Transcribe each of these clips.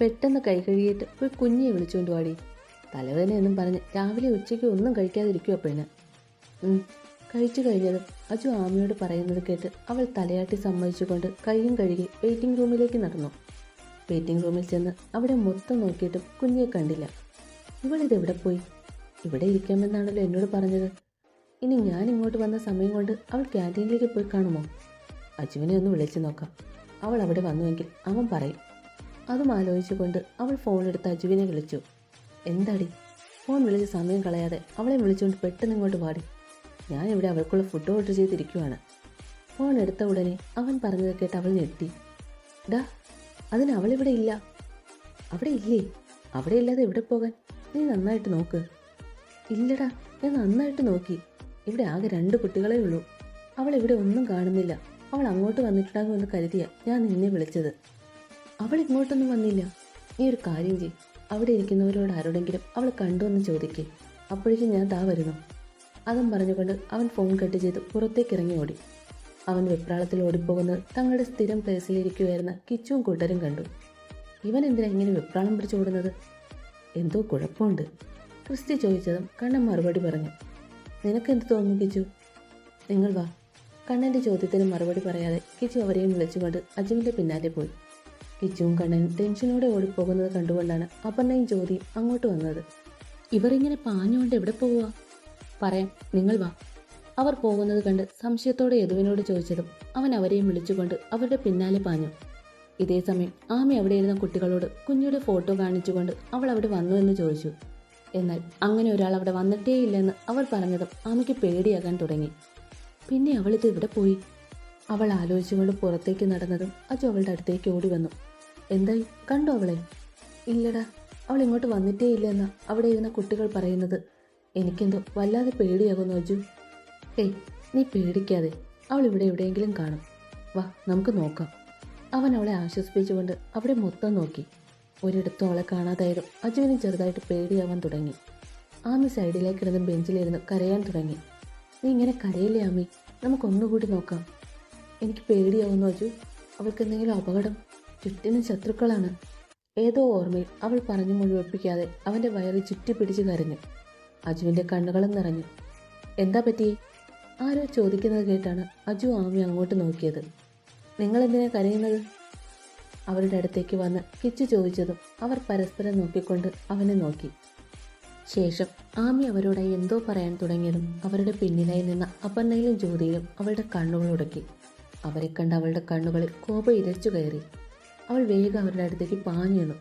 പെട്ടെന്ന് കൈ കഴുകിയിട്ട് ഒരു കുഞ്ഞിയെ വിളിച്ചുകൊണ്ട് വാടി. തലവേദനയെന്നും പറഞ്ഞ് രാവിലെ ഉച്ചയ്ക്ക് ഒന്നും കഴിക്കാതിരിക്കും പെണ്ണ്. കഴിച്ചു കഴിഞ്ഞതും അജു ആമയോട് പറയുന്നത് കേട്ട് അവൾ തലയാട്ടി സമ്മതിച്ചുകൊണ്ട് കൈയും കഴുകി വെയിറ്റിംഗ് റൂമിലേക്ക് നടന്നു. വെയിറ്റിംഗ് റൂമിൽ ചെന്ന് അവിടെ മൊത്തം നോക്കിയിട്ടും കുഞ്ഞിയെ കണ്ടില്ല. ഇവളിത് എവിടെ പോയി? ഇവിടെ ഇരിക്കാമെന്നാണല്ലോ എന്നോട് പറഞ്ഞത്. ഇനി ഞാൻ ഇങ്ങോട്ട് വന്ന സമയം കൊണ്ട് അവൾ ക്യാന്റീനിലേക്ക് പോയി കാണുമോ? അജുവിനെ ഒന്ന് വിളിച്ചു നോക്കാം. അവൾ അവിടെ വന്നുവെങ്കിൽ അവൻ പറയും അതും ആലോചിച്ചുകൊണ്ട് അവൾ ഫോണെടുത്ത് അജുവിനെ വിളിച്ചു. എന്താടി? ഫോൺ വിളിച്ച് സമയം കളയാതെ അവളെ വിളിച്ചുകൊണ്ട് പെട്ടെന്ന് ഇങ്ങോട്ട് പാടി ഞാൻ ഇവിടെ അവൾക്കുള്ള ഫുഡ് ഓർഡർ ചെയ്തിരിക്കുവാണ്. ഫോൺ എടുത്ത ഉടനെ അവൻ പറഞ്ഞത് കേട്ട് അവൾ ഞെട്ടി. ഡാ അതിന് അവളിവിടെ ഇല്ല. അവിടെ ഇല്ലേ? അവിടെ ഇല്ലാതെ എവിടെ പോകാൻ? നീ നന്നായിട്ട് നോക്ക്. ഇല്ലടാ ഞാൻ നന്നായിട്ട് നോക്കി. ഇവിടെ ആകെ രണ്ട് കുട്ടികളേ ഉള്ളൂ. അവൾ ഇവിടെ ഒന്നും കാണുന്നില്ല. അവൾ അങ്ങോട്ട് വന്നിട്ടുണ്ടാകുമെന്ന് കരുതിയ ഞാൻ നിന്നെ വിളിച്ചത്. അവൾ ഇങ്ങോട്ടൊന്നും വന്നില്ല. നീ ഒരു കാര്യം ചെയ് അവിടെ ഇരിക്കുന്നവരോട് ആരോടെങ്കിലും അവൾ കണ്ടു എന്ന് ചോദിക്കേ. അപ്പോഴേക്കും ഞാൻ താ വരുന്നു. അതും പറഞ്ഞുകൊണ്ട് അവൻ ഫോൺ കട്ട് ചെയ്ത് പുറത്തേക്ക് ഇറങ്ങി ഓടി. അവൻ വെപ്രാളത്തിൽ ഓടിപ്പോകുന്നത് തങ്ങളുടെ സ്ഥിരം പ്ലേസിലിരിക്കുമായിരുന്ന കിച്ചുവും കൂട്ടരും കണ്ടു. ഇവൻ എന്തിനാ ഇങ്ങനെ വെപ്രാളം പിടിച്ചോടുന്നത് എന്തോ കുഴപ്പമുണ്ട് ക്രിസ്റ്റി ചോദിച്ചതും കണ്ണൻ മറുപടി പറഞ്ഞു. നിനക്കെന്ത് തോന്നുന്നു കിച്ചു? നിങ്ങൾ വാ കണ്ണന്റെ ചോദ്യത്തിന് മറുപടി പറയാതെ കിച്ചു അവരെയും വിളിച്ചുകൊണ്ട് അജുവിന്റെ പിന്നാലെ പോയി. കിച്ചുവും കണ്ണനും ടെൻഷനോടെ ഓടിപ്പോകുന്നത് കണ്ടുകൊണ്ടാണ് അപർണയും ജ്യോതിയും അങ്ങോട്ട് വന്നത്. ഇവർ ഇങ്ങനെ പാഞ്ഞുകൊണ്ട് എവിടെ പോവുക? പറയാം നിങ്ങൾ വാ. അവർ പോകുന്നത് കണ്ട് സംശയത്തോടെ യദുവിനോട് ചോദിച്ചതും അവൻ അവരെയും വിളിച്ചുകൊണ്ട് അവരുടെ പിന്നാലെ പാഞ്ഞു. ഇതേ സമയം ആമി അവിടെ ഇരുന്ന കുട്ടികളോട് കുഞ്ഞിയുടെ ഫോട്ടോ കാണിച്ചുകൊണ്ട് അവൾ അവിടെ വന്നു എന്ന് ചോദിച്ചു. എന്നാൽ അങ്ങനെ ഒരാൾ അവിടെ വന്നിട്ടേയില്ലെന്ന് അവൾ പറഞ്ഞതും ആമയ്ക്ക് പേടിയാകാൻ തുടങ്ങി. പിന്നെ അവളിത് ഇവിടെ പോയി? അവൾ ആലോചിച്ചുകൊണ്ട് പുറത്തേക്ക് നടന്നതും അജു അവളുടെ അടുത്തേക്ക് ഓടി വന്നു. എന്തായി? കണ്ടോ അവളെ? ഇല്ലടാ അവൾ ഇങ്ങോട്ട് വന്നിട്ടേ ഇല്ലെന്ന അവിടെ ഇരുന്ന കുട്ടികൾ പറയുന്നത്. എനിക്കെന്തോ വല്ലാതെ പേടിയാകുന്നു അജു. ഏയ് നീ പേടിക്കാതെ അവൾ ഇവിടെ എവിടെയെങ്കിലും കാണും. വാ നമുക്ക് നോക്കാം. അവൻ അവളെ ആശ്വസിപ്പിച്ചുകൊണ്ട് അവിടെ മൊത്തം നോക്കി. ഒരിടത്തും അവളെ കാണാതായതും അജുവിന് ചെറുതായിട്ട് പേടിയാവാൻ തുടങ്ങി. ആമി സൈഡിലേക്ക് കിടന്ന് ബെഞ്ചിലിരുന്ന് കരയാൻ തുടങ്ങി. നീ ഇങ്ങനെ കരയില്ലേ ആമി? നമുക്കൊന്നുകൂടി നോക്കാം. എനിക്ക് പേടിയാവുന്നു അജു. അവൾക്ക് എന്തെങ്കിലും അപകടം ചുറ്റിനും ശത്രുക്കളാണ്. ഏതോ ഓർമ്മയിൽ അവൾ പറഞ്ഞു മുഴുവിപ്പിക്കാതെ അവന്റെ വയറിൽ ചുറ്റി പിടിച്ചു കരഞ്ഞു. അജുവിന്റെ കണ്ണുകളും നിറഞ്ഞു. എന്താ പറ്റി? ആരോ ചോദിക്കുന്നത് കേട്ടാണ് അജു ആമി അങ്ങോട്ട് നോക്കിയത്. നിങ്ങൾ എന്തിനാ കരയുന്നത്? അവരുടെ അടുത്തേക്ക് വന്ന് കിച്ചു ചോദിച്ചതും അവർ പരസ്പരം നോക്കിക്കൊണ്ട് അവനെ നോക്കി. ശേഷം ആമി അവരോടായി എന്തോ പറയാൻ തുടങ്ങിയതും അവരുടെ പിന്നിലായി നിന്ന അപർണയിലും ജ്യോതിയിലും അവളുടെ കണ്ണുകൾ ഉടക്കി. അവരെ കണ്ട അവളുടെ കണ്ണുകളിൽ കോപം ഇരച്ചു കയറി. അവൾ വേഗം അവരുടെ അടുത്തേക്ക് പാഞ്ഞു വീണു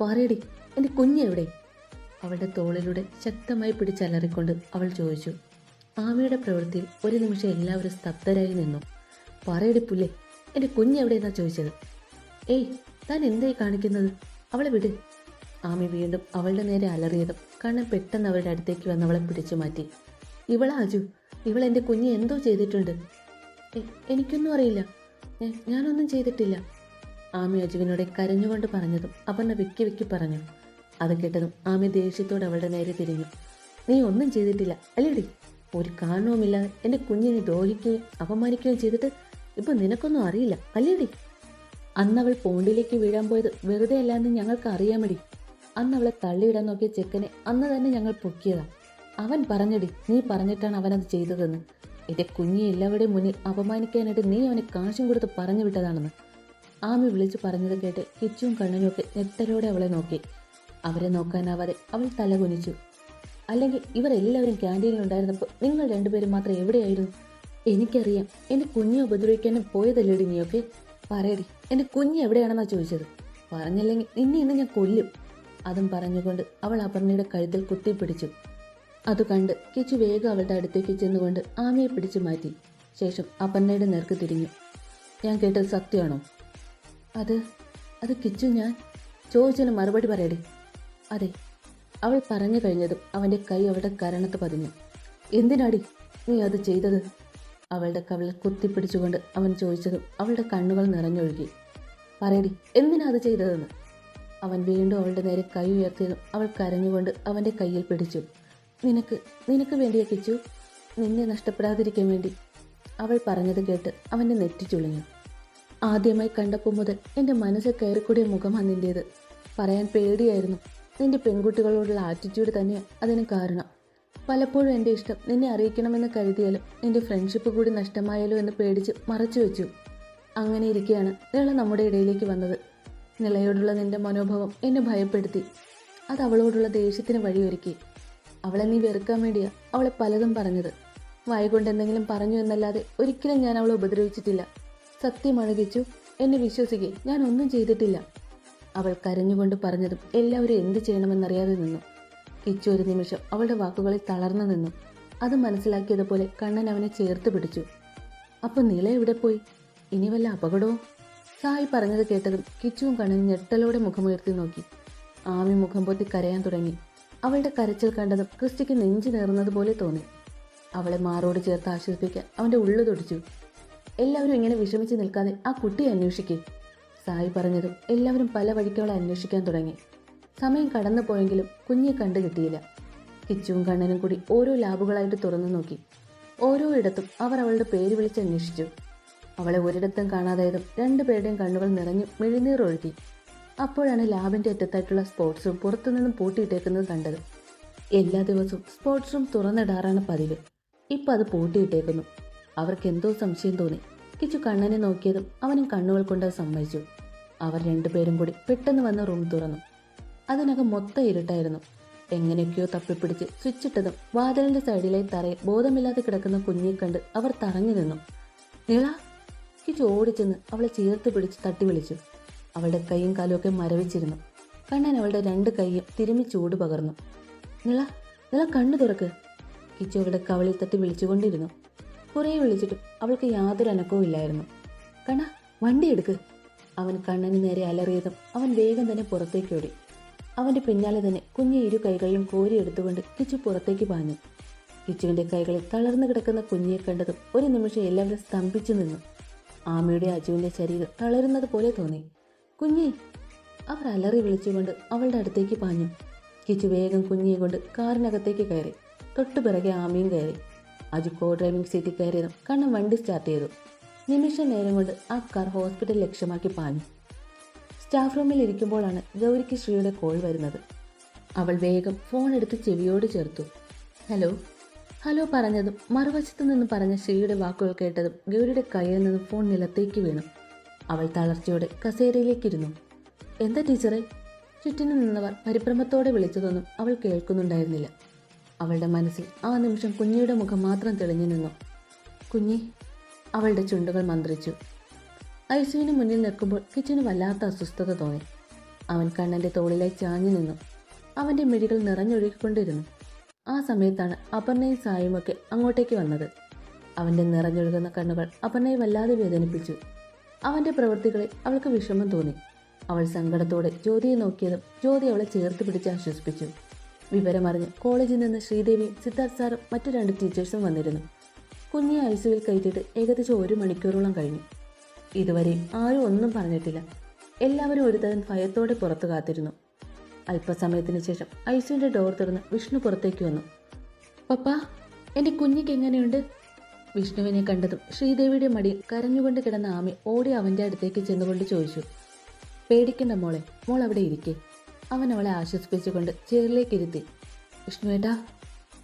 പറയടി എന്റെ കുഞ്ഞെവിടെ അവളുടെ തോളിലൂടെ ശക്തമായി പിടിച്ചലറിക്കൊണ്ട് അവൾ ചോദിച്ചു. ആമയുടെ പ്രവൃത്തിയിൽ ഒരു നിമിഷം എല്ലാവരും സ്തബ്ധരായി നിന്നു. പറയടി പുല്ലേ എന്റെ കുഞ്ഞെവിടെയെന്നാ ചോദിച്ചത്? ഏയ് താൻ എന്തായി കാണിക്കുന്നത്? അവളെ വിട്. ആമി വീണ്ടും അവളുടെ നേരെ അലറിയതും കണ്ണൻ പെട്ടെന്ന് അവളുടെ അടുത്തേക്ക് വന്ന് അവളെ പിടിച്ചു മാറ്റി. ഇവളാ അജു ഇവൾ എന്റെ കുഞ്ഞ് എന്തോ ചെയ്തിട്ടുണ്ട്. എനിക്കൊന്നും അറിയില്ല. ഞാനൊന്നും ചെയ്തിട്ടില്ല. ആമി അജുവിനോട് കരഞ്ഞുകൊണ്ട് പറഞ്ഞതും അപർണ വിക്കി വിക്കി പറഞ്ഞു. അത് കേട്ടതും ആമി ദേഷ്യത്തോടെ അവളുടെ നേരെ തിരിഞ്ഞു. നീ ഒന്നും ചെയ്തിട്ടില്ല അല്ലേടി? ഒരു കാരണവുമില്ലാതെ എന്റെ കുഞ്ഞിനെ ദ്രോഹിക്കുകയും അപമാനിക്കുകയും ചെയ്തിട്ട് ഇപ്പൊ നിനക്കൊന്നും അറിയില്ല അല്ലേടി? അന്ന് അവൾ പോണ്ടിലേക്ക് വീഴാൻ പോയത് വെറുതെ അല്ലാന്ന് ഞങ്ങൾക്ക് അറിയാമടി. അന്ന് അവളെ തള്ളിയിടാൻ നോക്കിയ ചെക്കനെ അന്ന് തന്നെ ഞങ്ങൾ പൊക്കിയതാ. അവൻ പറഞ്ഞടി നീ പറഞ്ഞിട്ടാണ് അവനത് ചെയ്തതെന്ന്. എന്റെ കുഞ്ഞി എല്ലാവരുടെയും മുന്നിൽ അപമാനിക്കാനായിട്ട് നീ അവനെ കാശും കൊടുത്ത് പറഞ്ഞു വിട്ടതാണെന്ന്. ആമി വിളിച്ചു പറഞ്ഞത് കേട്ട് കിച്ചും കണ്ണനുമൊക്കെ ഞെട്ടലോടെ അവളെ നോക്കി. അവരെ നോക്കാനാവാതെ അവൾ തല കുനിച്ചു. അല്ലെങ്കിൽ ഇവർ എല്ലാവരും ക്യാന്റീനിൽ ഉണ്ടായിരുന്നപ്പോൾ നിങ്ങൾ രണ്ടുപേരും മാത്രം എവിടെയായിരുന്നു? എനിക്കറിയാം. എന്റെ കുഞ്ഞെ ഉപദ്രവിക്കാനും പോയതല്ലേടി നീയൊക്കെ? പറയടി എന്റെ കുഞ്ഞ് എവിടെയാണെന്നാ ചോദിച്ചത്? പറഞ്ഞില്ലെങ്കിൽ നിന്നെ ഇന്ന് ഞാൻ കൊല്ലും. അതും പറഞ്ഞുകൊണ്ട് അവൾ അപർണയുടെ കഴുത്തിൽ കുത്തിപ്പിടിച്ചു. അത് കണ്ട് കിച്ചു വേഗം അവളുടെ അടുത്തേക്ക് ചെന്നുകൊണ്ട് ആമയെ പിടിച്ചു മാറ്റി. ശേഷം അപർണയുടെ നേർക്ക് തിരിഞ്ഞു. ഞാൻ കേട്ടത് സത്യമാണോ? അത് അത് കിച്ചു ഞാൻ ചോദിച്ചതിന് മറുപടി പറയടി. അതെ അവൾ പറഞ്ഞു കഴിഞ്ഞതും അവന്റെ കൈ അവളുടെ കരണത്ത് പതിഞ്ഞു. എന്തിനാടി നീ അത് ചെയ്തത്? അവളുടെ കവിളിൽ കുത്തിപ്പിടിച്ചുകൊണ്ട് അവൻ ചോദിച്ചതും അവളുടെ കണ്ണുകൾ നിറഞ്ഞൊഴുകി. പറയടി എന്തിനാ അത് ചെയ്തതെന്ന്? അവൻ വീണ്ടും അവളുടെ നേരെ കൈ ഉയർത്തിയതും അവൾ കരഞ്ഞുകൊണ്ട് അവന്റെ കയ്യിൽ പിടിച്ചു. നിനക്ക് നിനക്ക് വേണ്ടിയ കിച്ചു? നിന്നെ നഷ്ടപ്പെടാതിരിക്കാൻ വേണ്ടി. അവൾ പറഞ്ഞത് കേട്ട് അവന്റെ നെറ്റി ചുളിഞ്ഞു. ആദ്യമായി കണ്ടപ്പോൾ മുതൽ എന്റെ മനസ്സിൽ കയറിക്കൂടിയ മുഖമാണ് നിന്റേത് പറയാൻ പേടിയായിരുന്നു. നിന്റെ പെൺകുട്ടികളോടുള്ള ആറ്റിറ്റ്യൂഡ് തന്നെയാണ് അതിന് കാരണം. പലപ്പോഴും എന്റെ ഇഷ്ടം നിന്നെ അറിയിക്കണമെന്ന് കരുതിയാലും നിന്റെ ഫ്രണ്ട്ഷിപ്പ് കൂടി നഷ്ടമായാലോ എന്ന് പേടിച്ച് മറച്ചു വെച്ചു. അങ്ങനെ ഇരിക്കെയാണ് നിള നമ്മുടെ ഇടയിലേക്ക് വന്നത്. നിളയോടുള്ള നിന്റെ മനോഭാവം എന്നെ ഭയപ്പെടുത്തി. അത് അവളോടുള്ള ദേഷ്യത്തിന് വഴിയൊരുക്കി. അവളെ നീ വെറുക്കാൻ വേണ്ടിയാ അവളെ പലതും പറഞ്ഞത്. വായിക്കൊണ്ട് എന്തെങ്കിലും പറഞ്ഞു എന്നല്ലാതെ ഒരിക്കലും ഞാൻ അവളെ ഉപദ്രവിച്ചിട്ടില്ല. സത്യമാണ് കിച്ചു എന്നെ വിശ്വസിക്കേ. ഞാൻ ഒന്നും ചെയ്തിട്ടില്ല. അവൾ കരഞ്ഞുകൊണ്ട് പറഞ്ഞതും എല്ലാവരും എന്ത് ചെയ്യണമെന്നറിയാതെ നിന്നു. കിച്ചു ഒരു നിമിഷം അവളുടെ വാക്കുകളിൽ തളർന്നു നിന്നു. അത് മനസ്സിലാക്കിയതുപോലെ കണ്ണൻ അവനെ ചേർത്ത് പിടിച്ചു. അപ്പൊ നില എവിടെ പോയി? ഇനി വല്ല അപകടവും സായി പറഞ്ഞത് കേട്ടതും കിച്ചുവും കണ്ണൻ ഞെട്ടലോടെ മുഖമുയർത്തി നോക്കി. ആമി മുഖം പൊത്തി കരയാൻ തുടങ്ങി. അവളുടെ കരച്ചിൽ കണ്ടതും ക്രിസ്റ്റിക്ക് നെഞ്ചു നേർന്നതുപോലെ തോന്നി. അവളെ മാറോട് ചേർത്ത് ആശ്വസിപ്പിക്കാൻ അവന്റെ ഉള്ളു തൊടിച്ചു. എല്ലാവരും ഇങ്ങനെ വിഷമിച്ച് നിൽക്കാതെ ആ കുട്ടിയെ അന്വേഷിക്കേ. സായി പറഞ്ഞതും എല്ലാവരും പല വഴിക്കവളെ അന്വേഷിക്കാൻ തുടങ്ങി. സമയം കടന്നു പോയെങ്കിലും കുഞ്ഞെ കണ്ടു കിട്ടിയില്ല. കിച്ചുവും കണ്ണനും കൂടി ഓരോ ലാബുകളായിട്ട് തുറന്നു നോക്കി. ഓരോ ഇടത്തും അവർ അവളുടെ പേര് വിളിച്ച് അന്വേഷിച്ചു. അവളെ ഒരിടത്തും കാണാതായതും രണ്ടുപേരുടെയും കണ്ണുകൾ നിറഞ്ഞു മിഴിനീർ ഒഴുകി. അപ്പോഴാണ് ലാബിന്റെ അറ്റത്തായിട്ടുള്ള സ്പോർട്സ് റൂം പുറത്തുനിന്നും പൂട്ടിയിട്ടേക്കുന്നത് കണ്ടത്. എല്ലാ ദിവസവും സ്പോർട്സ് റൂം തുറന്നിടാറാണ് പതിവ്. ഇപ്പൊ അത് പൂട്ടിയിട്ടേക്കുന്നു. അവർക്ക് എന്തോ സംശയം തോന്നി. കിച്ചു കണ്ണനെ നോക്കിയതും അവനും കണ്ണുകൾ കൊണ്ട് സമ്മതിച്ചു. അവർ രണ്ടുപേരും കൂടി പെട്ടെന്ന് വന്ന് റൂം തുറന്നു. അതിനകം മൊത്തം ഇരുട്ടായിരുന്നു. എങ്ങനെയൊക്കെയോ തപ്പിപ്പിടിച്ച് സ്വിച്ചിട്ടതും വാതിലിന്റെ സൈഡിലെ തറയിൽ ബോധമില്ലാതെ കിടക്കുന്ന കുഞ്ഞെ കണ്ട് അവർ തറഞ്ഞു നിന്നു. നീള. കിച്ചു ഓടിച്ചെന്ന് അവളെ ചേർത്ത് പിടിച്ച് തട്ടി വിളിച്ചു. അവളുടെ കൈയും കാലും ഒക്കെ മരവിച്ചിരുന്നു. കണ്ണൻ അവളുടെ രണ്ട് കൈയും തിരുമ്മി ചൂട് പകർന്നു. നിള നിള കണ്ണു തുറക്ക്. കിച്ചു അവളുടെ കവളിൽ തട്ടി വിളിച്ചുകൊണ്ടിരുന്നു. കുറേ വിളിച്ചിട്ടും അവൾക്ക് യാതൊരു അനക്കവും ഇല്ലായിരുന്നു. കണ വണ്ടി എടുക്ക്. അവൻ കണ്ണന് നേരെ അലറിയതും അവൻ വേഗം തന്നെ പുറത്തേക്ക് ഓടി. അവന്റെ പിന്നാലെ തന്നെ കുഞ്ഞ് ഇരു കൈകളിലും കോരി എടുത്തുകൊണ്ട് കിച്ചു പുറത്തേക്ക് പാഞ്ഞു. കിച്ചുവിന്റെ കൈകളിൽ തളർന്നു കിടക്കുന്ന കുഞ്ഞിയെ കണ്ടതും ഒരു നിമിഷം എല്ലാവരും സ്തംഭിച്ചു നിന്നു. ആമയുടെ അജുവിന്റെ ശരീരം തളരുന്നത് പോലെ തോന്നി. കുഞ്ഞി അവർ അലറി വിളിച്ചുകൊണ്ട് അവളുടെ അടുത്തേക്ക് പാഞ്ഞു. കിച്ചു വേഗം കുഞ്ഞിയെ കൊണ്ട് കാറിനകത്തേക്ക് കയറി. തൊട്ടു പിറകെ ആമയും കയറി. അജു കോ ഡ്രൈവിംഗ് സീറ്റിൽ കയറിയതും കണ്ണൻ വണ്ടി സ്റ്റാർട്ട് ചെയ്തു. നിമിഷ നേരം കൊണ്ട് ആ കാർ ഹോസ്പിറ്റൽ ലക്ഷ്യമാക്കി പാഞ്ഞു. സ്റ്റാഫ് റൂമിൽ ഇരിക്കുമ്പോഴാണ് ഗൗരിക്ക് ശ്രീയുടെ കോൾ വരുന്നത്. അവൾ വേഗം ഫോൺ എടുത്ത് ചെവിയോട് ചേർത്തു. ഹലോ ഹലോ പറഞ്ഞതും മറുവശത്തു നിന്ന് പറഞ്ഞ ശ്രീയുടെ വാക്കുകൾ കേട്ടതും ഗൗരിയുടെ കയ്യിൽ നിന്ന് ഫോൺ നിലത്തേക്ക് വീണു. അവൾ തളർച്ചയോടെ കസേരയിലേക്കിരുന്നു എന്താ ടീച്ചറെ? ചുറ്റിനു നിന്നവർ പരിഭ്രമത്തോടെ വിളിച്ചതൊന്നും അവൾ കേൾക്കുന്നുണ്ടായിരുന്നില്ല. അവളുടെ മനസ്സിൽ ആ നിമിഷം കുഞ്ഞിയുടെ മുഖം മാത്രം തെളിഞ്ഞു നിന്നു. കുഞ്ഞി അവളുടെ ചുണ്ടുകൾ മന്ത്രിച്ചു. ഐസുവിന് മുന്നിൽ നിൽക്കുമ്പോൾ കിച്ചന് വല്ലാത്ത അസ്വസ്ഥത തോന്നി. അവൻ കണ്ണന്റെ തോളിലായി ചാഞ്ഞു നിന്നു. അവന്റെ മിഴികൾ നിറഞ്ഞൊഴുകിക്കൊണ്ടിരുന്നു. ആ സമയത്താണ് അപർണയും സായുമൊക്കെ അങ്ങോട്ടേക്ക് വന്നത്. അവന്റെ നിറഞ്ഞൊഴുകുന്ന കണ്ണുകൾ അപർണയെ വല്ലാതെ വേദനിപ്പിച്ചു. അവന്റെ പ്രവൃത്തികളെ അവൾക്ക് വിഷമം തോന്നി. അവൾ സങ്കടത്തോടെ ജ്യോതിയെ നോക്കിയതും ജ്യോതി അവളെ ചേർത്ത് പിടിച്ച് ആശ്വസിപ്പിച്ചു. വിവരമറിഞ്ഞ് കോളേജിൽ നിന്ന് ശ്രീദേവി സിദ്ധാർത്ഥ് സാറും മറ്റു രണ്ട് ടീച്ചേഴ്സും വന്നിരുന്നു. കുഞ്ഞെ ഐസുവിൽ കയറ്റിയിട്ട് ഏകദേശം ഒരു മണിക്കൂറോളം കഴിഞ്ഞു. ഇതുവരെ ആരും ഒന്നും പറഞ്ഞിട്ടില്ല. എല്ലാവരും ഒരു തരം ഭയത്തോടെ പുറത്തു കാത്തിരുന്നു. അല്പസമയത്തിന് ശേഷം ഐസുവിന്റെ ഡോർ തുറന്ന് വിഷ്ണു പുറത്തേക്ക് വന്നു. പപ്പാ എന്റെ കുഞ്ഞിക്ക് എങ്ങനെയുണ്ട്? വിഷ്ണുവിനെ കണ്ടതും ശ്രീദേവിയുടെ മടിയിൽ കരഞ്ഞുകൊണ്ട് കിടന്ന ആമി ഓടി അവന്റെ അടുത്തേക്ക് ചെന്നുകൊണ്ട് ചോദിച്ചു. പേടിക്കണ്ട മോളെ മോൾ അവിടെ ഇരിക്കേ. അവൻ അവളെ ആശ്വസിപ്പിച്ചുകൊണ്ട് ചെയറിലേക്ക് ഇരുത്തി. വിഷ്ണുവേട്ടാ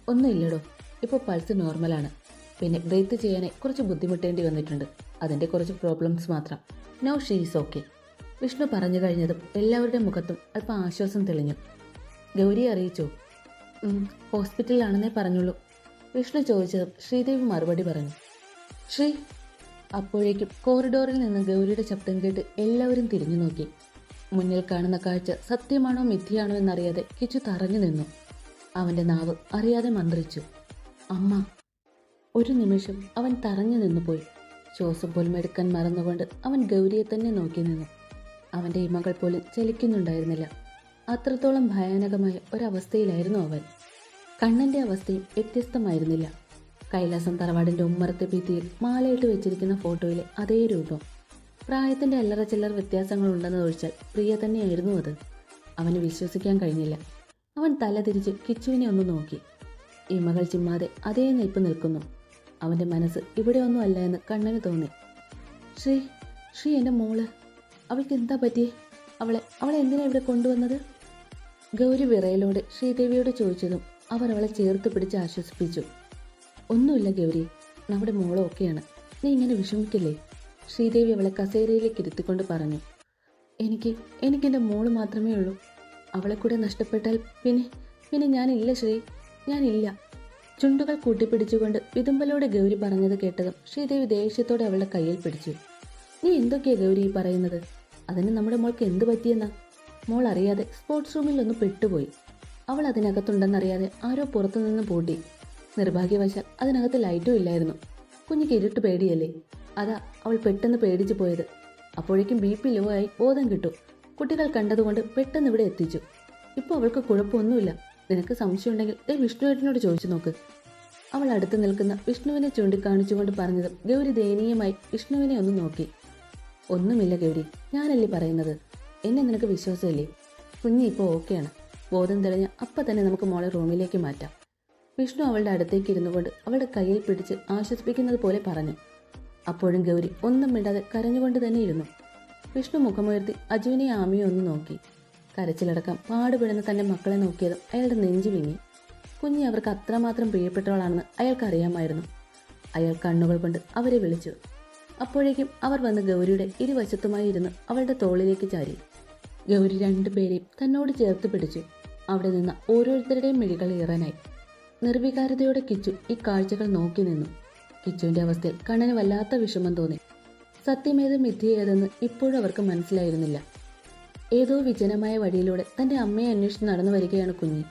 ഒന്നുമില്ലടോ ഇപ്പോൾ പൾസ് നോർമലാണ് പിന്നെ ബ്രീത്ത് ചെയ്യാനെ കുറച്ച് ബുദ്ധിമുട്ടേണ്ടി വന്നിട്ടുണ്ട്. അതിന്റെ കുറച്ച് പ്രോബ്ലംസ് മാത്രം. നോ ഷീസ് ഓക്കെ വിഷ്ണു പറഞ്ഞു കഴിഞ്ഞതും എല്ലാവരുടെ മുഖത്തും അല്പം ആശ്വാസം തെളിഞ്ഞു. ഗൗരിയെ അറിയിച്ചോ. "ഉം, ഹോസ്പിറ്റലിലാണെന്നേ പറഞ്ഞുള്ളൂ. വിഷ്ണു ചോദിച്ചതും ശ്രീദേവി മറുപടി പറഞ്ഞു. ശ്രീ അപ്പോഴേക്കും കോറിഡോറിൽ നിന്ന് ഗൗരിയുടെ ശബ്ദം കേട്ട് എല്ലാവരും തിരിഞ്ഞു നോക്കി. മുന്നിൽ കാണുന്ന കാഴ്ച സത്യമാണോ മിഥ്യയാണോ എന്നറിയാതെ കിച്ചു തറഞ്ഞു നിന്നു. അവന്റെ നാവ് അറിയാതെ മന്ത്രിച്ചു. അമ്മ. ഒരു നിമിഷം അവൻ തറഞ്ഞു നിന്നുപോയി. ശ്വാസം പോലും എടുക്കാൻ മറന്നുകൊണ്ട് അവൻ ഗൗരിയെ തന്നെ നോക്കി നിന്നു. അവന്റെ ഇമകൾ പോലും ചലിക്കുന്നുണ്ടായിരുന്നില്ല. അത്രത്തോളം ഭയാനകമായ ഒരവസ്ഥയിലായിരുന്നു അവൻ. കണ്ണന്റെ അവസ്ഥയും വ്യത്യസ്തമായിരുന്നില്ല. കൈലാസം തറവാടിന്റെ ഉമ്മറത്തെ ഭിത്തിയിൽ മാലയിട്ട് വെച്ചിരിക്കുന്ന ഫോട്ടോയിലെ അതേ രൂപം. പ്രായത്തിന്റെ അല്ലറ ചില്ലറ വ്യത്യാസങ്ങളുണ്ടെന്ന് ഒഴിച്ചാൽ പ്രിയ തന്നെയായിരുന്നു അത്. അവന് വിശ്വസിക്കാൻ കഴിഞ്ഞില്ല. അവൻ തല തിരിച്ച് കിച്ചുവിനെ ഒന്ന് നോക്കി. ഇമകൾ ചിമ്മാതെ അതേ നിൽപ്പ് നിൽക്കുന്നു. അവന്റെ മനസ്സ് ഇവിടെ ഒന്നും അല്ല എന്ന് കണ്ണന് തോന്നി. ശ്രീ ശ്രീ എന്റെ മോൾ. അവൾക്ക് എന്താ പറ്റിയേ അവളെ അവളെ എന്തിനാ ഇവിടെ കൊണ്ടുവന്നത്? ഗൗരി വിറയലോട് ശ്രീദേവിയോട് ചോദിച്ചതും അവർ അവളെ ചേർത്ത് പിടിച്ച് ആശ്വസിപ്പിച്ചു. ഒന്നുമില്ല ഗൗരി നമ്മുടെ മോളൊക്കെയാണ് നീ ഇങ്ങനെ വിഷമിക്കില്ലേ? ശ്രീദേവി അവളെ കസേരയിലേക്ക് ഇരുത്തിക്കൊണ്ട് പറഞ്ഞു. എനിക്ക് എനിക്കെന്റെ മോൾ മാത്രമേ ഉള്ളൂ. അവളെ കൂടെ നഷ്ടപ്പെട്ടാൽ പിന്നെ പിന്നെ ഞാനില്ല ശ്രീ ഞാനില്ല. ചുണ്ടുകൾ കൂട്ടിപ്പിടിച്ചുകൊണ്ട് വിതുമ്പലോടെ ഗൗരി പറഞ്ഞത് കേട്ടതും ശ്രീദേവി ദേഷ്യത്തോടെ അവളുടെ കയ്യിൽ പിടിച്ചു. നീ എന്തൊക്കെയാ ഗൗരി ഈ പറയുന്നത്? അതിന് നമ്മുടെ മോൾക്ക് എന്ത് പറ്റിയെന്നാ? മോൾ അറിയാതെ സ്പോർട്സ് റൂമിൽ ഒന്ന് പെട്ടുപോയി. അവൾ അതിനകത്തുണ്ടെന്നറിയാതെ ആരോ പുറത്തുനിന്ന് പൂട്ടി. നിർഭാഗ്യവശാൽ അതിനകത്ത് ലൈറ്റും ഇല്ലായിരുന്നു. കുഞ്ഞിക്ക് ഇരുട്ട് പേടിയല്ലേ? അതാ അവൾ പെട്ടെന്ന് പേടിച്ചു പോയത്. അപ്പോഴേക്കും ബി പി ലോ ആയി ബോധം കിട്ടും. കുട്ടികൾ കണ്ടതുകൊണ്ട് പെട്ടെന്ന് ഇവിടെ എത്തിച്ചു. ഇപ്പോൾ അവൾക്ക് കുഴപ്പമൊന്നുമില്ല. നിനക്ക് സംശയമുണ്ടെങ്കിൽ ദേ വിഷ്ണുവേട്ടനോട് ചോദിച്ചു നോക്ക്. അവൾ അടുത്ത് നിൽക്കുന്ന വിഷ്ണുവിനെ ചൂണ്ടിക്കാണിച്ചുകൊണ്ട് പറഞ്ഞതും ഗൗരി ദയനീയമായി വിഷ്ണുവിനെ ഒന്ന് നോക്കി. ഒന്നുമില്ല ഗൗരി ഞാനല്ലേ പറയുന്നത്? എന്നെ നിനക്ക് വിശ്വാസമില്ലേ? കുഞ്ഞി ഇപ്പോൾ ഓക്കെയാണ്. ബോധം തെളിഞ്ഞ അപ്പം തന്നെ നമുക്ക് മോളെ റൂമിലേക്ക് മാറ്റാം. വിഷ്ണു അവളുടെ അടുത്തേക്ക് ഇരുന്നുകൊണ്ട് അവളുടെ കയ്യിൽ പിടിച്ച് ആശ്വസിപ്പിക്കുന്നത് പോലെ പറഞ്ഞു. അപ്പോഴും ഗൗരി ഒന്നും മിണ്ടാതെ കരഞ്ഞുകൊണ്ട് തന്നെ ഇരുന്നു വിഷ്ണു മുഖമുയർത്തി അജുവിനെ ആമിയോ ഒന്ന് നോക്കി. കരച്ചിലടക്കം പാടുപെടുന്ന തന്റെ മക്കളെ നോക്കിയതും അയാളുടെ നെഞ്ചു വിങ്ങി. കുഞ്ഞി അവർക്ക് അത്രമാത്രം പ്രിയപ്പെട്ടവളാണെന്ന് അയാൾക്കറിയാമായിരുന്നു. അയാൾ കണ്ണുകൾ കൊണ്ട് അവരെ വിളിച്ചു. അപ്പോഴേക്കും അവർ വന്ന് ഗൗരിയുടെ ഇരുവശത്തുമായി ഇരുന്ന് അവളുടെ തോളിലേക്ക് ചാരി. ഗൗരി രണ്ടുപേരെയും തന്നോട് ചേർത്ത് പിടിച്ചു. അവിടെ നിന്ന് ഓരോരുത്തരുടെയും മിഴികൾ ഇറനായി നിർവികാരതയോടെ കിച്ചു ഈ കാഴ്ചകൾ നോക്കി നിന്നു. കിച്ചുവിന്റെ അവസ്ഥയിൽ കണ്ണന് വല്ലാത്ത വിഷമം തോന്നി. സത്യമേത് മിഥ്യയേതെന്ന് ഇപ്പോഴും അവർക്ക് മനസ്സിലായിരുന്നില്ല. ഏതോ വിജനമായ വഴിയിലൂടെ തന്റെ അമ്മയെ അന്വേഷിച്ച് നടന്നു വരികയാണ് കുഞ്ഞി.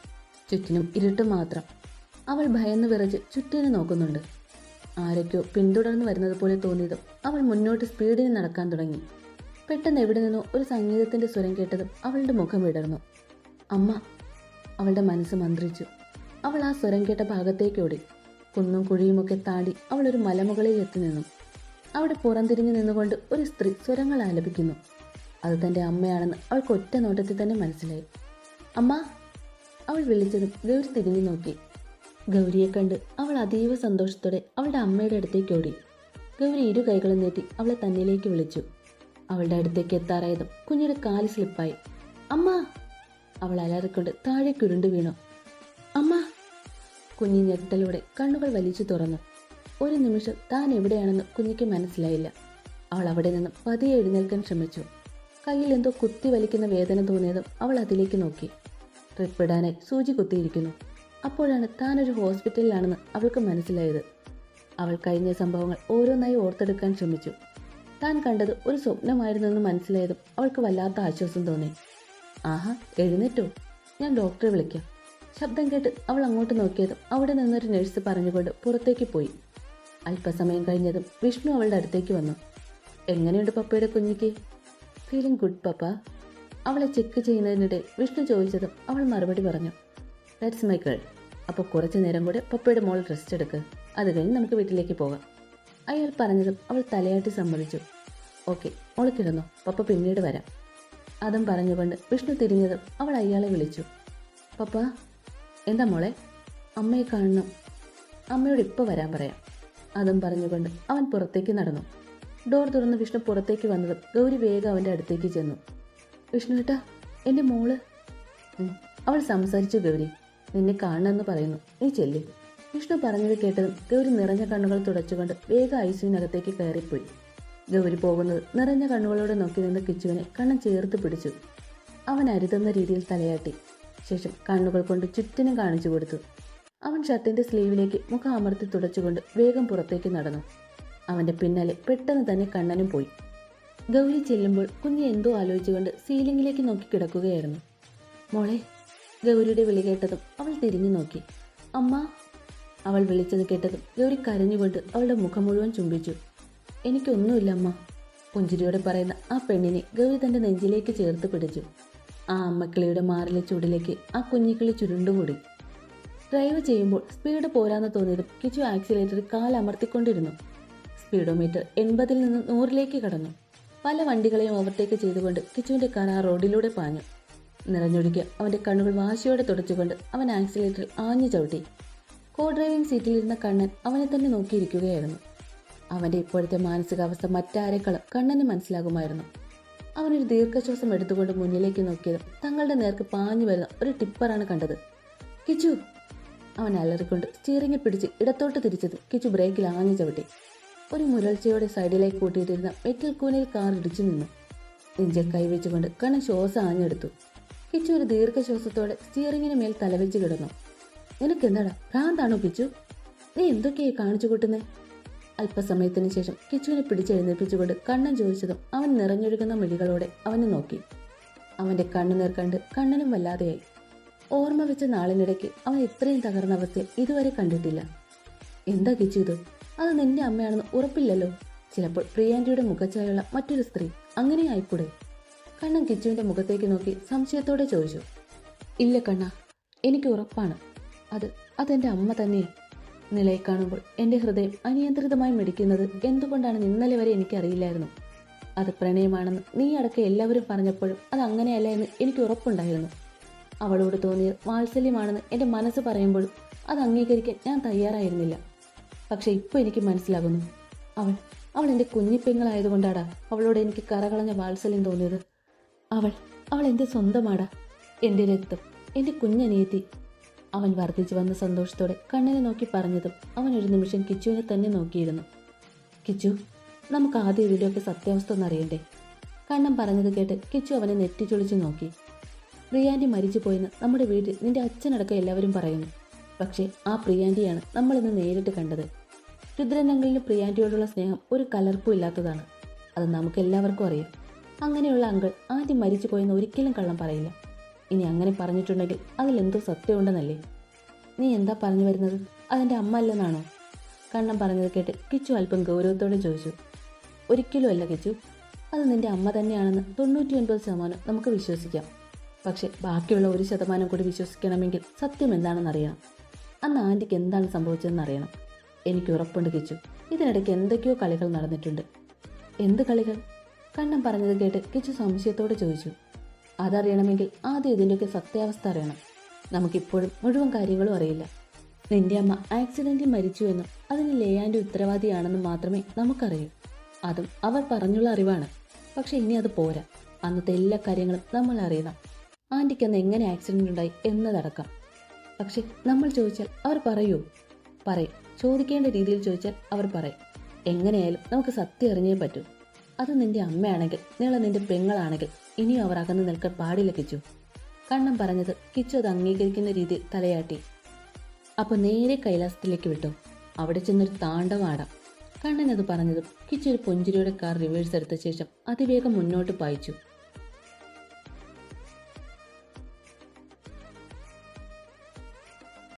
ചുറ്റിനും ഇരുട്ട് മാത്രം. അവൾ ഭയന്ന് വിറച്ച് ചുറ്റിനെ നോക്കുന്നുണ്ട്. ആരൊക്കെയോ പിന്തുടർന്ന് വരുന്നത് പോലെ തോന്നിയതും അവൾ മുന്നോട്ട് സ്പീഡിന് നടക്കാൻ തുടങ്ങി. പെട്ടെന്ന് എവിടെ നിന്നോ ഒരു സംഗീതത്തിന്റെ സ്വരം കേട്ടതും അവളുടെ മുഖം വിടർന്നു. അമ്മ അവളുടെ മനസ്സ് മന്ത്രിച്ചു. അവൾ ആ സ്വരം കേട്ട ഭാഗത്തേക്ക് ഓടി. കുന്നും കുഴിയുമൊക്കെ താടി അവൾ ഒരു മലമുകളിൽ എത്തി നിന്നു. അവിടെ പുറംതിരിഞ്ഞു നിന്നുകൊണ്ട് ഒരു സ്ത്രീ സ്വരങ്ങൾ ആലപിക്കുന്നു. അത് തന്റെ അമ്മയാണെന്ന് അവൾക്ക് ഒറ്റ നോട്ടത്തിൽ തന്നെ മനസ്സിലായി. അമ്മ അവൾ വിളിച്ചതും ഗൗരി തിരിഞ്ഞു നോക്കി. ഗൗരിയെ കണ്ട് അവൾ അതീവ സന്തോഷത്തോടെ അവളുടെ അമ്മയുടെ അടുത്തേക്ക് ഓടി. ഗൗരി ഇരു കൈകളും നീട്ടി അവളെ തന്നിലേക്ക് വിളിച്ചു. അവളുടെ അടുത്തേക്ക് എത്താറായതും കുഞ്ഞിയുടെ കാൽ സ്ലിപ്പായി അമ്മ അവൾ അലറിക്കൊണ്ട് താഴേക്കുരുണ്ട് വീണു. കുഞ്ഞി ഞെട്ടലോടെ കണ്ണുകൾ വലിച്ചു തുറന്നു. ഒരു നിമിഷം താൻ എവിടെയാണെന്ന് കുഞ്ഞിക്ക് മനസ്സിലായില്ല. അവൾ അവിടെ നിന്നും പതിയെ എഴുന്നേൽക്കാൻ ശ്രമിച്ചു. കയ്യിൽ എന്തോ കുത്തി വലിക്കുന്ന വേദന തോന്നിയതും അവൾ അതിലേക്ക് നോക്കി. ട്രിപ്പിടാനായി സൂചി കുത്തിയിരിക്കുന്നു. അപ്പോഴാണ് താനൊരു ഹോസ്പിറ്റലിലാണെന്ന് അവൾക്ക് മനസ്സിലായത്. അവൾ കഴിഞ്ഞ സംഭവങ്ങൾ ഓരോന്നായി ഓർത്തെടുക്കാൻ ശ്രമിച്ചു. താൻ കണ്ടത് ഒരു സ്വപ്നമായിരുന്നെന്ന് മനസ്സിലായതും അവൾക്ക് വല്ലാത്ത ആശ്വാസം തോന്നി. ആഹാ എഴുന്നേറ്റോ? ഞാൻ ഡോക്ടറെ വിളിക്കാം. ശബ്ദം കേട്ട് അവൾ അങ്ങോട്ട് നോക്കിയതും അവിടെ നിന്നൊരു നഴ്സ് പറഞ്ഞുകൊണ്ട് പുറത്തേക്ക് പോയി. അല്പസമയം കഴിഞ്ഞതും വിഷ്ണു അവളുടെ അടുത്തേക്ക് വന്നു. എങ്ങനെയുണ്ട് പപ്പയുടെ കുഞ്ഞിക്ക്? Feeling good papa. അവളെ ചെക്ക് ചെയ്യുന്നതിനിടെ വിഷ്ണു ചോദിച്ചതും അവൾ മറുപടി പറഞ്ഞു. ദാറ്റ്സ് മൈ ഗേൾ അപ്പോൾ കുറച്ച് നേരം കൂടെ പപ്പയുടെ മോൾ റെസ്റ്റ് എടുക്ക്. അത് കഴിഞ്ഞ് നമുക്ക് വീട്ടിലേക്ക് പോകാം. അയാൾ പറഞ്ഞതും അവൾ തലയാട്ടി സമ്മതിച്ചു. ഓക്കെ മോൾ കിടന്നു. പപ്പ പിന്നീട് വരാം. അതും പറഞ്ഞുകൊണ്ട് വിഷ്ണു തിരിഞ്ഞതും അവൾ അയാളെ വിളിച്ചു. പപ്പ എന്താ മോളെ? അമ്മയെ കാണണം. അമ്മയോട് ഇപ്പോൾ വരാൻ പറയാം. അതും പറഞ്ഞുകൊണ്ട് അവൻ പുറത്തേക്ക് നടന്നു. ഡോർ തുറന്ന് വിഷ്ണു പുറത്തേക്ക് വന്നതും ഗൗരി വേഗം അവന്റെ അടുത്തേക്ക് ചെന്നു. വിഷ്ണു ഏട്ടാ എന്റെ മോൾ. അവൾ സംസാരിച്ചു ഗൗരി. നിന്നെ കാണണമെന്ന് പറയുന്നു. നീ ചെല്ലി. വിഷ്ണു പറഞ്ഞത് കേട്ടതും ഗൗരി നിറഞ്ഞ കണ്ണുകൾ തുടച്ചുകൊണ്ട് വേഗം ഐസിയുനകത്തേക്ക് കയറിപ്പോയി. ഗൗരി പോകുന്നത് നിറഞ്ഞ കണ്ണുകളോടെ നോക്കി നിന്ന് കിച്ചുവിനെ കണ്ണൻ ചേർത്ത് പിടിച്ചു. അവൻ അരുതുന്ന രീതിയിൽ തലയാട്ടി. ശേഷം കണ്ണുകൾ കൊണ്ട് ചുറ്റിനും കാണിച്ചു കൊടുത്തു. അവൻ ഷർട്ടിന്റെ സ്ലീവിലേക്ക് മുഖം അമർത്തി തുടച്ചുകൊണ്ട് വേഗം പുറത്തേക്ക് നടന്നു. അവന്റെ പിന്നാലെ പെട്ടെന്ന് തന്നെ കണ്ണനും പോയി. ഗൗരി ചെല്ലുമ്പോൾ കുഞ്ഞ് എന്തോ ആലോചിച്ചുകൊണ്ട് സീലിംഗിലേക്ക് നോക്കി കിടക്കുകയായിരുന്നു. മോളെ ഗൗരിയുടെ വിളി കേട്ടതും അവൾ തിരിഞ്ഞു നോക്കി. അമ്മ അവൾ വിളിച്ചത് കേട്ടതും ഗൗരി കരഞ്ഞുകൊണ്ട് അവളുടെ മുഖം മുഴുവൻ ചുംബിച്ചു. എനിക്കൊന്നുമില്ല അമ്മ. പുഞ്ചിരിയോടെ പറയുന്ന ആ പെണ്ണിനെ ഗൗരി തന്റെ നെഞ്ചിലേക്ക് ചേർത്ത് പിടിച്ചു. ആ അമ്മക്കിളിയുടെ മാറിലെ ചൂടിലേക്ക് ആ കുഞ്ഞിക്കിളി ചുരുണ്ടുകൂടി ഡ്രൈവ് ചെയ്യുമ്പോൾ സ്പീഡ് പോരാന്ന് തോന്നിയതും കിച്ചു ആക്സിലേറ്റർ കാലമർത്തിക്കൊണ്ടിരുന്നു സ്പീഡോമീറ്റർ എൺപതിൽ നിന്ന് നൂറിലേക്ക് കടന്നു. പല വണ്ടികളെയും ഓവർടേക്ക് ചെയ്തുകൊണ്ട് കിച്ചുവിന്റെ കാർ ആ റോഡിലൂടെ പാഞ്ഞു. നിറഞ്ഞൊഴുകിയ അവന്റെ കണ്ണുകൾ വാശിയോടെ തുടച്ചുകൊണ്ട് അവൻ ആക്സിലേറ്ററിൽ ആഞ്ഞു ചവിട്ടി. കോ ഡ്രൈവിംഗ് സീറ്റിലിരുന്ന കണ്ണൻ അവനെ തന്നെ നോക്കിയിരിക്കുകയായിരുന്നു. അവന്റെ ഇപ്പോഴത്തെ മാനസികാവസ്ഥ മറ്റാരെക്കാളും കണ്ണന് മനസ്സിലാകുമായിരുന്നു. അവനൊരു ദീർഘശ്വാസം എടുത്തുകൊണ്ട് മുന്നിലേക്ക് നോക്കിയത് തങ്ങളുടെ നേർക്ക് പാഞ്ഞു വരുന്ന ഒരു ടിപ്പറാണ് കണ്ടത്. കിച്ചു! അവൻ അലറിക്കൊണ്ട് സ്റ്റിയറിംഗ് പിടിച്ച് ഇടത്തോട്ട് തിരിച്ചത് കിച്ചു ബ്രേക്കിൽ ആഞ്ഞു ചവിട്ടി. ഒരു മുരൾച്ചയോടെ സൈഡിലേക്ക് കൂട്ടിയിട്ടിരുന്ന മെറ്റൽ കൂനയിൽ കാർ ഇടിച്ചു നിന്നു. നെഞ്ചെ കൈവച്ചുകൊണ്ട് കണ്ണ് ശ്വാസം ആഞ്ഞെടുത്തു. കിച്ചു ഒരു ദീർഘശ്വാസത്തോടെ സ്റ്റിയറിംഗിന് മേൽ തലവെച്ച് കിടന്നു. നിനക്കെന്താടാ? ഭ്രാന്താണോ കിച്ചു? നീ എന്തൊക്കെയായി കാണിച്ചു കൂട്ടുന്നേ? അല്പസമയത്തിന് ശേഷം കിച്ചുവിനെ പിടിച്ചെഴുന്നേൽപ്പിച്ചുകൊണ്ട് കണ്ണൻ ചോദിച്ചതും അവൻ നിറഞ്ഞൊഴുകുന്ന മിഴികളോടെ അവനെ നോക്കി. അവന്റെ കണ്ണുനീർ കണ്ട് കണ്ണനും വല്ലാതെയായി. ഓർമ്മ വെച്ച നാളിനിടയ്ക്ക് അവൻ ഇത്രയും തകർന്ന അവസ്ഥ ഇതുവരെ കണ്ടിട്ടില്ല. എന്താ കിച്ചു ഇത്? അത് നിന്റെ അമ്മയാണെന്ന് ഉറപ്പില്ലല്ലോ. ചിലപ്പോൾ പ്രിയാന്റിയുടെ മുഖച്ചായുള്ള മറ്റൊരു സ്ത്രീ അങ്ങനെ ആയിക്കൂടെ? കണ്ണൻ കിച്ചുവിന്റെ മുഖത്തേക്ക് നോക്കി സംശയത്തോടെ ചോദിച്ചു. ഇല്ല കണ്ണ എനിക്ക് ഉറപ്പാണ്. അത് അതെന്റെ അമ്മ തന്നെ നിലയെ കാണുമ്പോൾ എന്റെ ഹൃദയം അനിയന്ത്രിതമായി മിടിക്കുന്നത് എന്തുകൊണ്ടാണ് ഇന്നലെ വരെ എനിക്കറിയില്ലായിരുന്നു. അത് പ്രണയമാണെന്ന് നീ അടക്കം എല്ലാവരും പറഞ്ഞപ്പോഴും അത് അങ്ങനെയല്ല എന്ന് എനിക്ക് ഉറപ്പുണ്ടായിരുന്നു. അവളോട് തോന്നിയത് വാത്സല്യമാണെന്ന് എന്റെ മനസ്സ് പറയുമ്പോഴും അത് അംഗീകരിക്കാൻ ഞാൻ തയ്യാറായിരുന്നില്ല. പക്ഷെ ഇപ്പോൾ എനിക്ക് മനസ്സിലാകുന്നു. അവൾ അവൾ എന്റെ കുഞ്ഞിപ്പെങ്ങളായതുകൊണ്ടാടാ അവളോട് എനിക്ക് കറകളഞ്ഞ വാത്സല്യം തോന്നിയത്. അവൾ അവൾ എന്റെ സ്വന്തമാടാ. എന്റെ രക്തം എന്റെ കുഞ്ഞനിയത്തി അവൻ വർദ്ധിച്ചു വന്ന സന്തോഷത്തോടെ കണ്ണനെ നോക്കി പറഞ്ഞതും അവൻ ഒരു നിമിഷം കിച്ചുവിനെ തന്നെ നോക്കിയിരുന്നു. കിച്ചു നമുക്ക് ആദ്യം ഇതിലൊക്കെ സത്യാവസ്ഥ ഒന്നറിയണ്ടേ കണ്ണൻ പറഞ്ഞത് കേട്ട് കിച്ചു അവനെ നെറ്റിച്ചൊളിച്ചു നോക്കി. പ്രിയാന്റി മരിച്ചു പോയെന്ന് നമ്മുടെ വീട്ടിൽ നിന്റെ അച്ഛനടക്കം എല്ലാവരും പറയുന്നു. പക്ഷേ ആ പ്രിയാന്റിയാണ് നമ്മളിന്ന് നേരിട്ട് കണ്ടത്. രുദ്രനങ്ങളിന് പ്രിയാന്റിയോടുള്ള സ്നേഹം ഒരു കലർപ്പും ഇല്ലാത്തതാണ്. അത് നമുക്ക് എല്ലാവർക്കും അറിയാം. അങ്ങനെയുള്ള അങ്കിൾ ആദ്യം മരിച്ചു പോയെന്ന് ഒരിക്കലും കള്ളം പറയില്ല. ഇനി അങ്ങനെ പറഞ്ഞിട്ടുണ്ടെങ്കിൽ അതിലെന്തോ സത്യമുണ്ടെന്നല്ലേ? നീ എന്താ പറഞ്ഞു വരുന്നത്? അതെന്റെ അമ്മ അല്ലെന്നാണോ? കണ്ണം പറഞ്ഞത് കേട്ട് കിച്ചു അല്പം ഗൗരവത്തോടെ ചോദിച്ചു. ഒരിക്കലും അല്ല കിച്ചു. അത് നിന്റെ അമ്മ തന്നെയാണെന്ന് തൊണ്ണൂറ്റി ഒൻപത് ശതമാനം നമുക്ക് വിശ്വസിക്കാം. പക്ഷെ ബാക്കിയുള്ള ഒരു ശതമാനം കൂടി വിശ്വസിക്കണമെങ്കിൽ സത്യം എന്താണെന്ന് അറിയണം അന്ന് ആന്റിക്ക് എന്താണ് സംഭവിച്ചതെന്ന് അറിയണം. എനിക്ക് ഉറപ്പുണ്ട് കിച്ചു. ഇതിനിടയ്ക്ക് എന്തൊക്കെയോ കളികൾ നടന്നിട്ടുണ്ട്. എന്ത് കളികൾ? കണ്ണം പറഞ്ഞത് കേട്ട് കിച്ചു സംശയത്തോടെ ചോദിച്ചു. അതറിയണമെങ്കിൽ ആദ്യം ഇതിന്റെയൊക്കെ സത്യാവസ്ഥ അറിയണം. നമുക്കിപ്പോഴും മുഴുവൻ കാര്യങ്ങളും അറിയില്ല. നിന്റെ അമ്മ ആക്സിഡന്റിൽ മരിച്ചു എന്നും അതിന് ലേയാന്റെ ഉത്തരവാദിയാണെന്നും മാത്രമേ നമുക്കറിയൂ. അതും അവർ പറഞ്ഞുള്ള അറിവാണ്. പക്ഷെ ഇനി അത് പോരാ. അന്നത്തെ എല്ലാ കാര്യങ്ങളും നമ്മൾ അറിയണം. ആന്റിക്ക് അന്ന് എങ്ങനെ ആക്സിഡന്റ് ഉണ്ടായി എന്നതടക്കം. പക്ഷെ നമ്മൾ ചോദിച്ചാൽ അവർ പറയൂ. പറയും. ചോദിക്കേണ്ട രീതിയിൽ ചോദിച്ചാൽ അവർ പറയും. എങ്ങനെയായാലും നമുക്ക് സത്യം അറിഞ്ഞേ പറ്റൂ. അത് നിന്റെ അമ്മയാണെങ്കിൽ നീള നിന്റെ പെങ്ങളാണെങ്കിൽ ഇനിയും അവർ അകന്നു നിൽക്കാൻ പാടില്ല കിച്ചു. കണ്ണം പറഞ്ഞത് കിച്ചു അത് അംഗീകരിക്കുന്ന രീതിയിൽ തലയാട്ടി. അപ്പൊ നേരെ കൈലാസത്തിലേക്ക് വിട്ടു. അവിടെ ചെന്നൊരു താണ്ഡവാടാം കണ്ണൻ അത് പറഞ്ഞതും കിച്ചു ഒരു പുഞ്ചിരിയുടെ കാർ റിവേഴ്സ് എടുത്ത ശേഷം അതിവേഗം മുന്നോട്ട് പായിച്ചു.